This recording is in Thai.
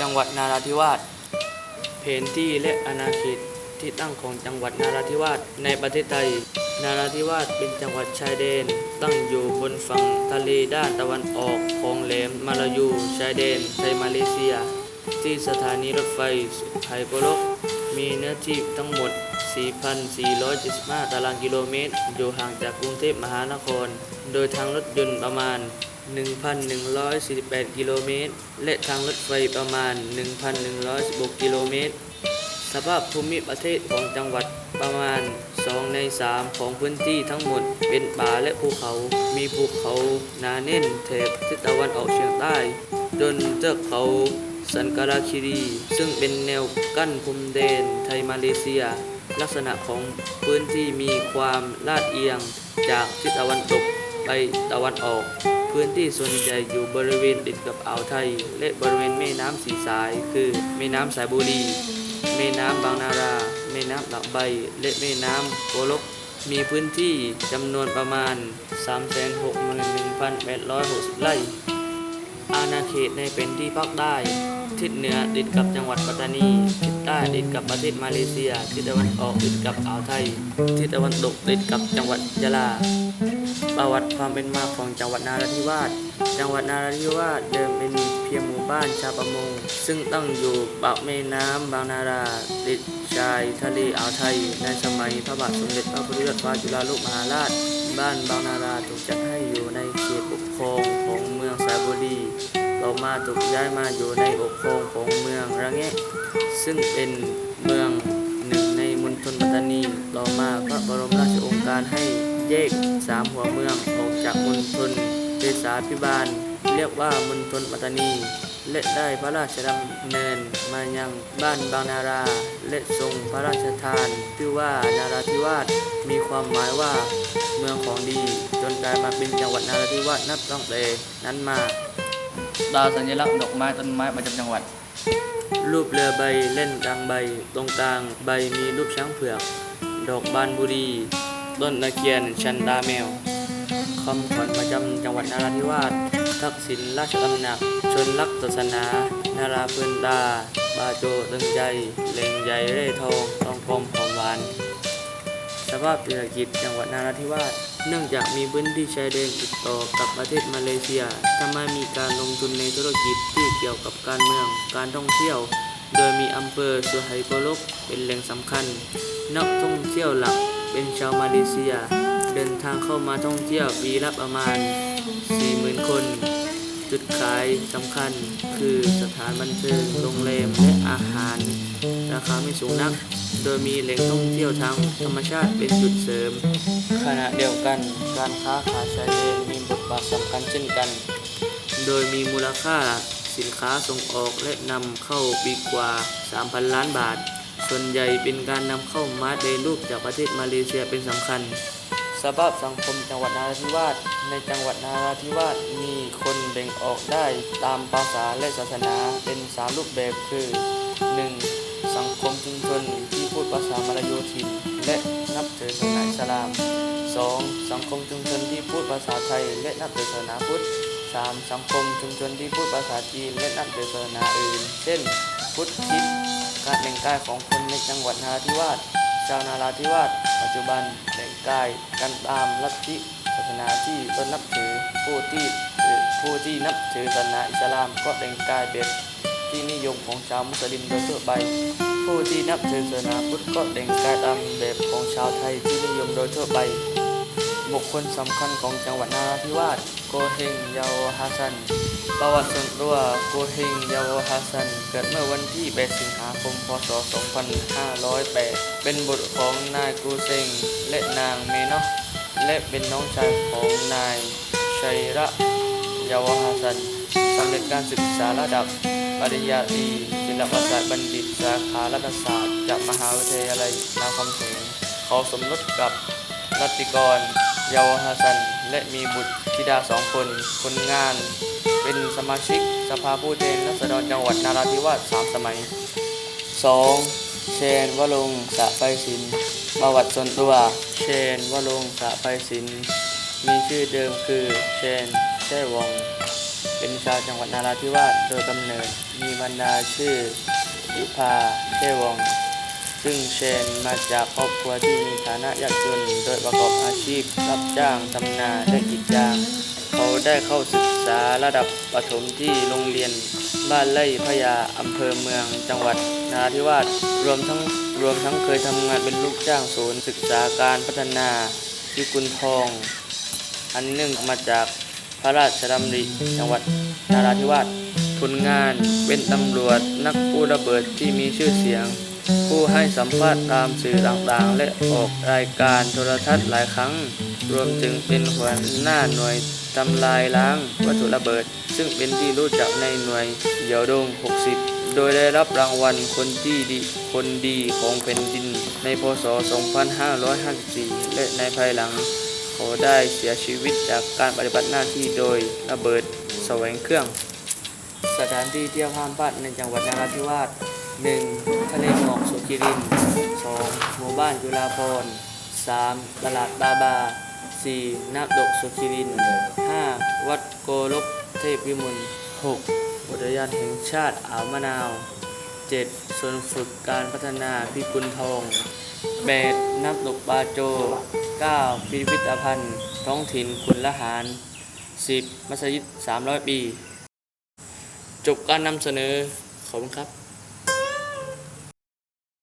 จังหวัดนาราธิวาสแผนที่และอาณาเขตที่ตั้งของจังหวัดนาราธิวาสในประเทศไทย นาราธิวาสเป็นจังหวัดชายแดน ตั้งอยู่บนฝั่งทะเลด้านตะวันออกของแหลมมาลายูชายแดนไทยมาเลเซีย ที่สถานีรถไฟสุไทยโปโลกมีเนื้อที่ทั้งหมด 4,475 ตารางกิโลเมตร อยู่ห่างจากกรุงเทพมหานคร โดยทางรถยนต์ประมาณ 1,148 กิโลเมตร และทางรถไฟประมาณ 1,116 กิโลเมตร สภาพภูมิประเทศของจังหวัดประมาณ 2 ใน 3 ของพื้นที่ทั้งหมดเป็นป่าและภูเขา มีภูเขาหนาแน่นแถบทิศตะวันออกเฉียงใต้ จนเทือกเขาสันการาคิรี ซึ่งเป็นแนวกั้นพรมแดนไทยมาเลเซีย ลักษณะของพื้นที่มีความลาดเอียงจากทิศตะวันตกไปตะวันออก พื้นที่ส่วนใหญ่อยู่บริเวณติดกับอ่าวไทย และบริเวณแม่น้ำสีสาย คือแม่น้ำสายบุรี แม่น้ำบางนารา แม่น้ำหลักใบ และแม่น้ำโกลก มีพื้นที่จำนวนประมาณ 361,860 ไร่ อาณาเขตในเป็นที่ภาคใต้ ทิศเหนือติดกับจังหวัดปัตตานี ทิศใต้ติดกับประเทศมาเลเซีย ทิศตะวันออกติดกับอ่าวไทย ทิศตะวันตกติดกับจังหวัดยะลา ประวัติความเป็นมาของจังหวัดนาราธิวาส จังหวัดนาราธิวาสเดิมเป็นเพียงหมู่บ้านชาวประมง ซึ่งตั้งอยู่ปากแม่น้ำบางนาราติดชายทะเลอ่าวไทย ในสมัยพระบาทสมเด็จพระพุทธยอดฟ้าจุฬาโลกมหาราช บ้านบางนาราถูกจัดให้อยู่ในเขตปกครองของเมืองสระบุรีต่อมาถูกย้ายมาอยู่ในปกครองของเมืองระแงะซึ่งเป็นเมืองหนึ่งในมณฑลปัตตานี ต่อมาพระบรมราชโองการให้ แยกสามหัวเมืองออกจากมณฑลเทศาพิบาล เรียกว่ามณฑลปัตตานี และได้พระราชดำเนินมายังบ้านบางนารา และทรงพระราชทานชื่อว่านาราธิวาสมีความหมายว่าเมืองของดี จนกลายมาเป็นจังหวัดนาราธิวาสนับตั้งแต่นั้นมาดาวสัญลักษณ์ดอกไม้ต้นไม้ประจำจังหวัด รูปเรือใบเล่นกลางใบ ตรงกลางใบมีรูปช้างเผือก ดอกบานบุรี ต้นตะเคียนชันดาแมวคำขวัญประจำจังหวัดนราธิวาสทักษิณราชตำหนัก ชนรักศาสนา นาราเพื่อนตา บาโจตึงใจ เล็งใหญ่เร่ทองทองกลมหอมหวาน สภาพเศรษฐกิจจังหวัดนาราธิวาสเนื่องจากมีพื้นที่ชายแดนติดต่อกับประเทศมาเลเซียทำให้มีการลงทุนในธุรกิจที่เกี่ยวกับการเมือง การท่องเที่ยว โดยมีอำเภอสุไหโกลกเป็นแหล่งสำคัญ นักท่องเที่ยวหลัก เป็นชาวมาเลเซีย เดินทางเข้ามาท่องเที่ยวปีละประมาณ 40,000 คน จุดขายสำคัญคือสถานบันเทิงโรงแรมและอาหาร ราคาไม่สูงนัก โดยมีแหล่งท่องเที่ยวทางธรรมชาติเป็นจุดเสริม ขณะเดียวกันการค้าขายชายแดนมีบทบาทสำคัญเช่นกัน โดยมีมูลค่าสินค้าส่งออกและนำเข้าปีกว่า 3,000 ล้านบาท ส่วนใหญ่เป็นการนำเข้าม้าเดรูปจากประเทศมาเลเซียเป็นสำคัญ สภาพสังคมจังหวัดนาราธิวาสในจังหวัดนาราธิวาสมีคนแบ่งออกได้ตามภาษาและศาสนาเป็นสามรูปแบบคือ 1. สังคมชุมชนที่พูดภาษามลายูถิ่นและนับถือศาสนาอิสลาม 2. สังคมชุมชนที่พูดภาษาไทยและนับถือศาสนาพุทธ 3. สังคมชุมชนที่พูดภาษาจีนและนับถือศาสนาอื่น เช่น พุทธคิด การแต่งกายของคนในจังหวัดนาราธิวาสชาวนาราธิวาสปัจจุบันแต่งกายกันตามลัทธิศาสนาที่ตนนับถือผู้ที่ผู้ที่นับถือศาสนาอิสลามก็แต่งกายแบบที่นิยมของชาวมุสลิมโดยทั่วไป ผู้ที่นับถือศาสนาพุทธก็แต่งกายตามแบบของชาวไทยที่นิยมโดยทั่วไป บุคคลสำคัญของจังหวัดนาราธิวาสโกเฮงยาวฮัสซัน ประวัติส่วนตัวโกเฮงยาวฮัสซัน เกิดเมื่อวันที่ 8 สิงหาคม พศ 2508 เป็นบุตรของนายกูเซงและนางเมเนอและเป็นน้องชายของนายชัยระยาวฮัสซันสำเร็จการศึกษาระดับปริญญาตรีศิลปศาสตร์บัณฑิตสาขารัฐศาสตร์ จากมหาวิทยาลัยรามคำแหงเขาสมรสกับรัตติกรยาวฮัสซัน และมีบุตร ธิดาสองคนคนงาน เป็นสมาชิกสภาผู้แทนราษฎรจังหวัดนาราธิวาสสามสมัย 2. เชนวลงสะไปสินประวัติส่วนตัว เชนวลงสะไปสินมีชื่อเดิมคือเชนแช่วง เป็นชาวจังหวัดนาราธิวาสโดยกำเนิดมีบรรดาชื่อยุพาเทวง ซึ่งเชนมาจากครอบครัวที่มีฐานะยากจน โดยประกอบอาชีพ รับจ้างทำนาและกรีดยาง เขาได้เข้าศึกษาระดับประถมที่โรงเรียน บ้านไร่พญาอำเภอเมือง จังหวัดนาธิวาสรวมทั้งรวมทั้งเคยทำงานเป็นลูกจ้างศูนย์ศึกษาการพัฒนาพิกุลทอง อันเนื่องมาจากพระราชดำริจังหวัดนาราธิวาสผลงานเป็นตำรวจนักกู้ระเบิดที่มีชื่อเสียง ผู้ให้สัมภาษณ์ตามสื่อต่างๆ และออกรายการโทรทัศน์หลายครั้ง รวมถึงเป็นหัวหน้าหน่วยทำลายล้างวัตถุระเบิด ซึ่งเป็นที่รู้จักในหน่วยเหยี่ยวดง 60 โดยได้รับรางวัลคนที่ดีคนดีของแผ่นดิน ในพศ 2554 และในภายหลัง เขาได้เสียชีวิตจากการปฏิบัติหน้าที่โดยระเบิดแสวงเครื่อง สถานที่เที่ยวห้ามพลาดในจังหวัดนราธิวาส 1. ทะเลหมอกสุกิริน 2. หมู่บ้านจุฬาภร 3. ตลาดบาบา 4. น้ำตกสุกิริน 5. วัดโกลกเทพวิมล 6. อุทยานแห่งชาติอ่าวมะนาว 7. ศูนฝึกการพัฒนาพิกุลทอง 8. น้ำตกบาโจ 9. พิพิธภัณฑ์ ท้องถิ่นขุนละหาร 10. มัสยิด 300 ปี จบการนำเสนอ ขอบคุณครับ